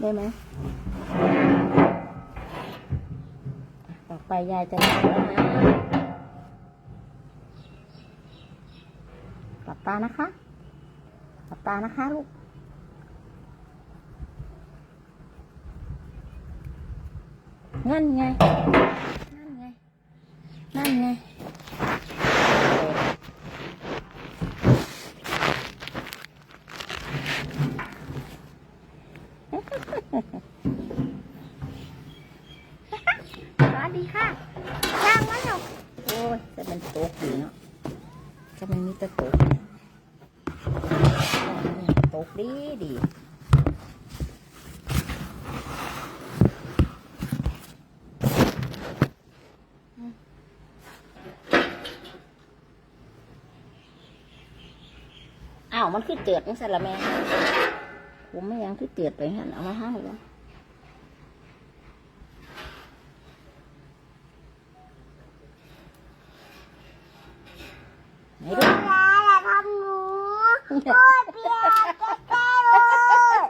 ได้ไหมต่อไปยายจะทำแล้วนะหลับตานะคะหลับตานะคะลูกนั่นไง นั่นไง นั่นไง ส วัสดีค่ะช่างมันหรอโอ้ยจะเป็นโต๊ะดีเนาะจะไมันมีต่โต๊ะโต๊ะดีดีอ้าวมันคือเจือดนี่สิละแม่ผมไม่ยังคือเจือดไปหันเอามาห้แล้วไหนดู อย่าทำหนูโอ้ยเปียกแก้ว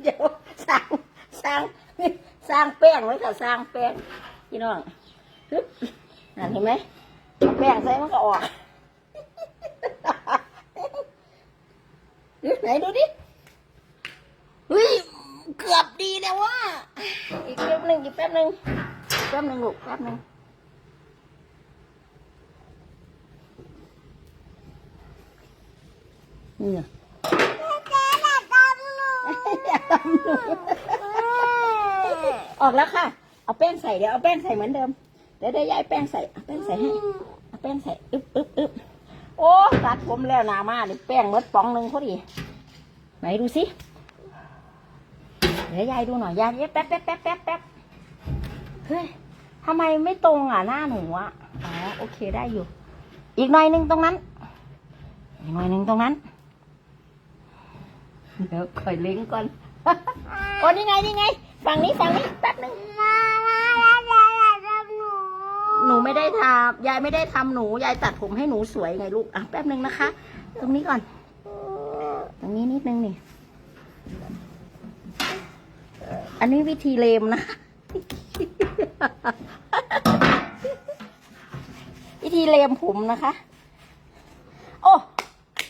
เดี๋ยวสร้าง สร้างสร้างแป้งไว้ค่ะสร้างแป้งพี่น้องฮึบนั่นเห็นไหมเอาแป้งใส่มันก็ออกไหนดูดิเฮ้ยเกือบดีแล้วว่าอีกแป๊บหนึ่งอีกแป๊บหนึ่งแป๊บหนึ่งลูกแป๊บหนึ่งนี่ไงอย่าทำหนูอ ออกแล้วค่ะ เอาแป้งใส่เดี๋ยวเอาแป้งใส่เหมือนเดิม เดี๋ยวได้ยายแป้งใส่เอาแป้งใส่ให้เอาแป้งใส่อึ๊บอึ๊บอึ๊บโอ้ตัดผมแล้วหนามานี่แป้งหมดปองหนึ่งพอดี ไหนดูสิเดี๋ยวยายดูหน่อยยายแป๊บแป๊บแป๊บแป๊บแป๊บเฮ้ยทำไมไม่ตรงอะหน้าหนูอะอ๋อโอเคได้อยู่ อีกหน่อยหนึ่งตรงนั้น อีกหน่อยหนึ่งตรงนั้นเดี๋ยวคอยเล้งก่อนโอ้นี่ไงนี่ไง ฝั่งนี้ฝั่งนี้แป๊บหนึ่งมามาแล้วอย่าทำหนูหนูไม่ได้ทำยายไม่ได้ทำหนู ยายตัดผมให้หนูสวยไงลูก อะแป๊บหนึ่งนะคะ ตรงนี้ก่อน ตรงนี้นิดนึงนี่ อันนี้วิธีเลมนะ วิธีเลมผมนะคะ โอ้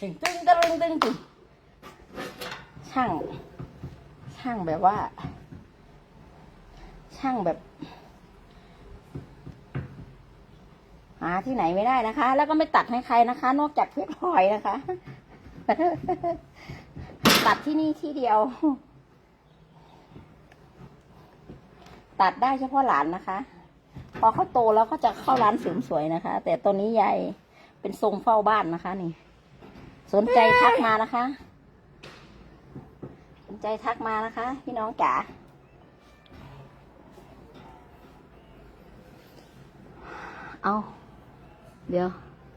ตึงตึงตึงตึงตึงช่าง ช่างแบบว่า ช่างแบบ หาที่ไหนไม่ได้นะคะ แล้วก็ไม่ตัดให้ใครนะคะ นอกจากเพชรพลอยนะคะ ตัดที่นี่ที่เดียว ตัดได้เฉพาะหลานนะคะ พอเขาโตแล้วก็จะเข้าร้านเสริมสวยนะคะ แต่ตอนนี้ยายเป็นทรงเฝ้าบ้านนะคะ นี่ สนใจทักมานะคะ สนใจทักมานะคะ พี่น้องจ๋า เอาเดี๋ยว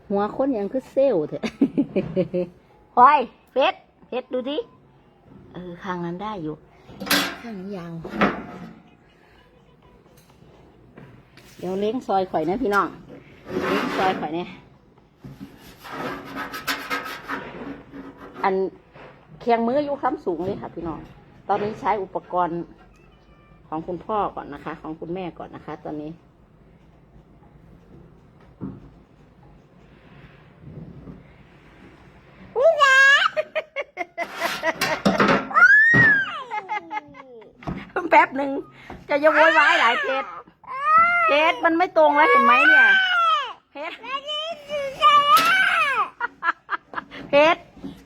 หัวคนยังคือเซลเถอะพลอยเฟสเฟสดูดิเออข้างนั้นได้อยู่ ข้างนี้ยาว เดี๋ยวเล้งซอยข่อยนะพี่น้องเล้งซอยข่อยเนี่ยอันเคียงมืออยู่ค้ำสูงเลยค่ะพี่น้อง ตอนนี้ใช้อุปกรณ์ของคุณพ่อก่อนนะคะ ของคุณแม่ก่อนนะคะ ตอนนี้นะ แป๊บ หนึ่งจะจะโวยวายหลายเพชรเพชรมันไม่ตรงแล้วเห็นไหมเนี่ยเพชรไม่ได้สุดยอดเพชร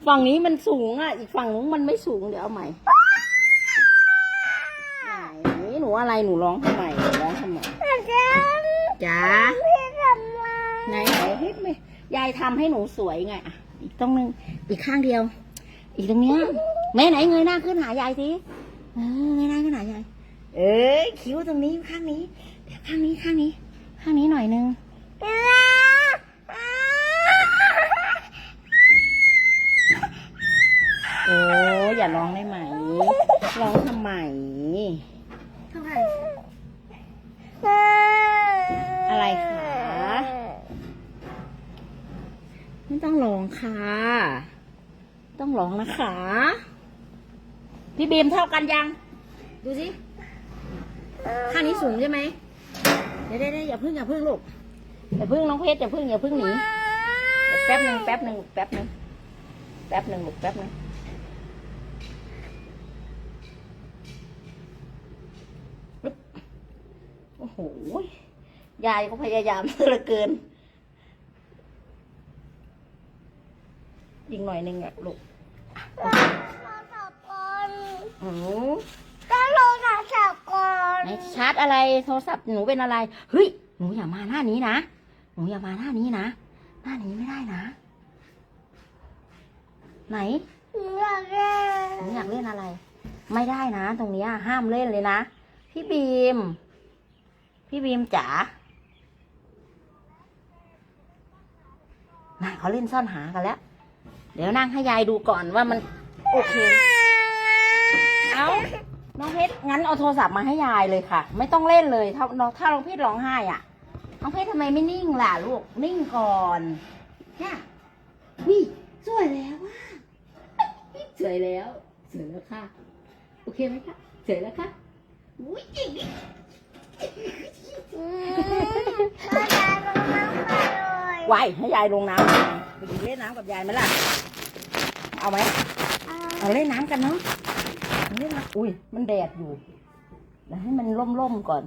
ฝั่งนี้มันสูงอะ อีกฝั่งนู้นมันไม่สูงเดี๋ยวเอาใหม่ไหนหนูอะไรหนูร้องทำไมหนูร้องทำไมอาจารย์จ๋าพี่ทำไมไหนไหนเพชรไม่ยายทำให้หนูสวยไงอะอีกตรงนึงอีกข้างเดียว อีกตรงเนี้ยแม่ไหนเงยหน้าขึ้นหายายสิเออเงยหน้าขึ้นหายาย เอ้ยคิ้วตรงนี้ข้างนี้เดี๋ยวข้างนี้ข้างนี้ ข้างนี้หน่อยนึงโอ้อย่าร้องได้ไหมร้องทำไมทำไมอะไรคะไม่ต้องร้องค่ะ ต้องร้องนะคะ พี่บีมเท่ากันยัง ดูสิ ข้างนี้สูงใช่ไหมเดี๋ยวเดี๋ยวเดี๋ยวอย่าพึ่งอย่าพึ่งลูกอย่าพึ่งน้องเพชรอย่าพึ่งอย่าพึ่งหนีเดี๋ยวแป๊บหนึ่งแป๊บหนึ่งลูกแป๊บหนึ่งแป๊บหนึ่งลูกแป๊บหนึ่งปึ๊บโอ้โหยายก็พยายามเหลือเกินอีกหน่อยหนึ่งอะลูกโทรศัพท์ก่อนอื ชาร์จอะไรโทรศัพท์หนูเป็นอะไรเฮ้ยหนูอย่ามาหน้านี้นะหนูอย่ามาหน้านี้นะหน้านี้ไม่ได้นะ ไหนอยากเล่หนูอยากเล่นอะไร ไม่ได้นะ ตรงเนี้ยห้ามเล่นเลยนะพี่บีม พี่บีมจ๋าน่ะเขาเล่นซ่อนหากันแล้ว เดี๋ยวนั่งให้ยายดูก่อนว่ามัน โอเค เอา น้องเพชรงั้นเอาโทรศัพท์มาให้ยายเลยค่ะ ไม่ต้องเล่นเลย ถ้าน้องถ้าน้องเพชรร้องไห้อะน้องเพชรทำไมไม่นิ่งล่ะลูกนิ่งก่อนเนี่ยวิสวยแล้วว่ะสวยแล้วสวยแล้วค่ะ โอเคไหมคะสวยแล้วค่ะอุ้ยจริงดิอืมพ่อจะลงน้ำไปเลยไว้ให้ยายลงน้ำไปดูเล่นน้ำกับยายไหมล่ะ เอาไหมอ่าเอาเล่นน้ำกันเนาะเอาเล่ นน้ำอุ้ย มันแดดอยู่ให้มันร่มๆก่อน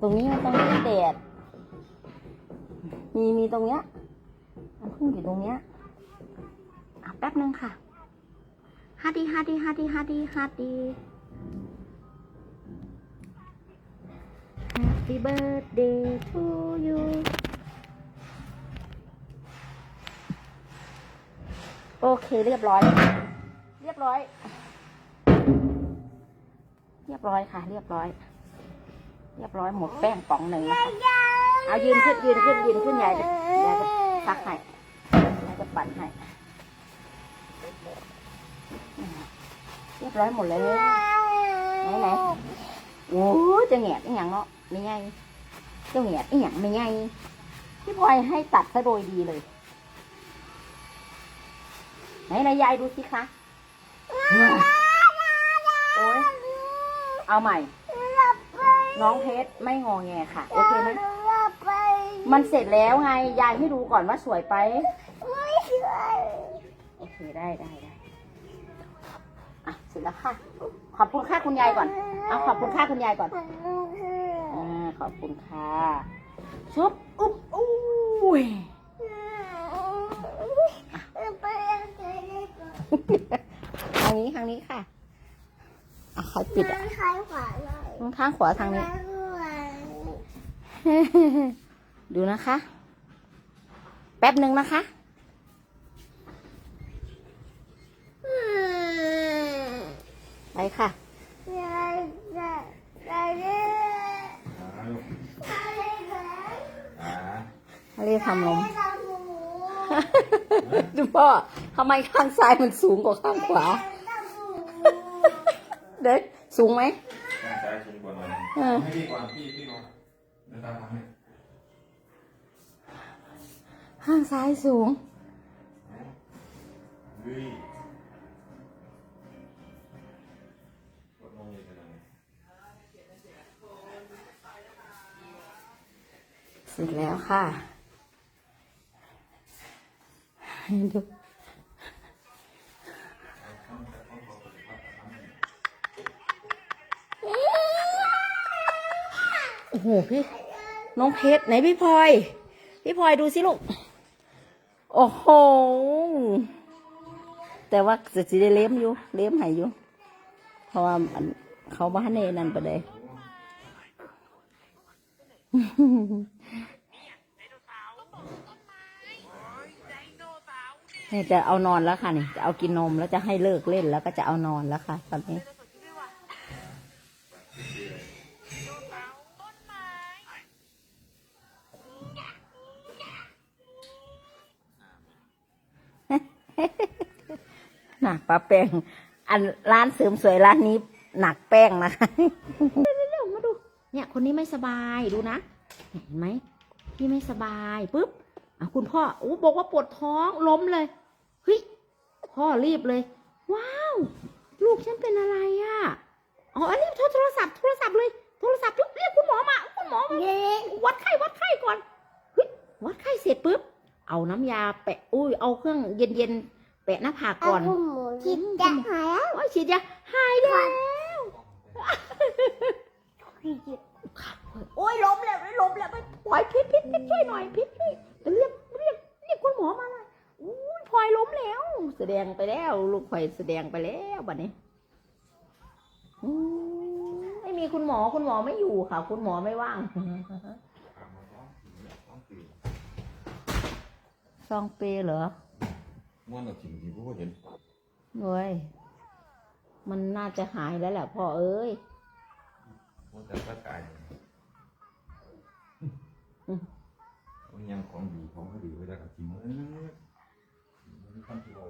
ตรงนี้มันต้องไม่แดด มีมีตรงเนี้ยน้ำพึ่งอยู่ตรงเนี้ยอะแป๊บนึงค่ะฮัดดีฮัดดีฮัดดีฮัดดีฮัดดี Happy birthday to you โอเคเรียบร้อย เรียบร้อย เรียบร้อยค่ะ เรียบร้อย เรียบร้อยหมดแป้งป๋องหนึ่งนะคะเอายืนขึ้นยืนขึ้นยืนขึ้นยายจะยายจะซักให้ยายจะปั่นให้เรียบร้อยหมดเลยไหนไหนโอ้จะแหงะอีหยังเนาะไม่ไงเจ้าแหงะอีหยังไม่ไงพี่พลอยให้ตัดซะโดยดีเลย ไหนไหนยายดูสิคะ เอาใหม่ น้องเพชรไม่งอแงค่ะ โอเคไหมมันเสร็จแล้วไง ยายให้ดูก่อนว่าสวยไปไม่สวยโอเคได้ได้ได้อะเสร็จแล้วค่ะ ขอบคุณค่าคุณยายก่อน เอาขอบคุณค่าคุณยายก่อนอ่าขอบคุณค่ะ ชุบ อุ๊บอุ้ยไปยันทางนี้ทางนี้ค่ะ ใครปิดอะใช้ขวาเลยข้างขวาทางนี้ ดูนะคะ แป๊บหนึ่งนะคะไปค่ะเรียกทำนมดูพ่อทำไมข้างซ้ายมันสูงกว่าข้างขวา เด็กสูงไหมข้างซ้ายสูงกว่าหน่อยเออให้พี่ก่อนพี่พี่ก่อนเดี๋ยวตามทำให้ข้างซ้ายสูง เฮ้ยกดลงเลยกันเลยเสร็จแล้วค่ะดู โอ้โหพี่น้องเพชรไหนพี่พลอย พี่พลอยดูสิลูก โอ้โห แต่ว่าจะสิได้เลี้ยมอยู่เลี้ยมให้อยู่ เพราะว่าอันเขาบ้านในนั่นไปเลยเนี่ยจะเอานอนแล้วค่ะนี่จะเอากินนมแล้วจะให้เลิกเล่นแล้วก็จะเอานอนแล้วค่ะ ตอนนี้ ห นักปลาแป้ง อันร้านเสริมสวยร้านนี้หนักแป้งนะคะเร็วๆมาดู เนี่ย คนนี้ไม่สบายดูนะ เห็นไหมพี่ไม่สบายปุ๊บอะคุณพ่อโอ้บอกว่าปวดท้องล้มเลยเฮ้ยพ่อรีบเลย ว้าว ลูกฉันเป็นอะไรอะ่ะอ๋ออันนี้โทรโทรศัพท์โทรศัพท์เลยโทรศัพท์เรียกคุณหมอมาคุณหมอมาเย้วัดไข้วัดไข้ก่อนเฮ้ยวัดไข้เสร็จปุ๊บเอาน้ำยาแปะอุ้ยเอาเครื่องเย็นๆแปะหน้าผากก่อนเอาหมูคิดจะหายแล้วโอ้ยฉีดยาหายแล้วโอ้ยล้มแล้วล้มแล้วไปปล่อยพิษพิษพิษช่วยหน่อยพิษช่วยเรียกเรียกเรียกคุณหมอมาหน่อยอุ้ยพลอยล้มแล้ว แสดงไปแล้ว ลูกพลอยแสดงไปแล้วบัดนี้อืมไม่มีคุณหมอคุณหมอไม่อยู่ค่ะ คุณหมอไม่ว่างซองเปเหรอ ม้วนเราถิ่มที่ผู้เห็นเว้ยมันน่าจะหายแล้วแหละพ่อเอ้ยม้วนแต่ร่างกายมันยังของดีของไม่ดีไว้ได้กับถิ่มเออมันทำที่เรา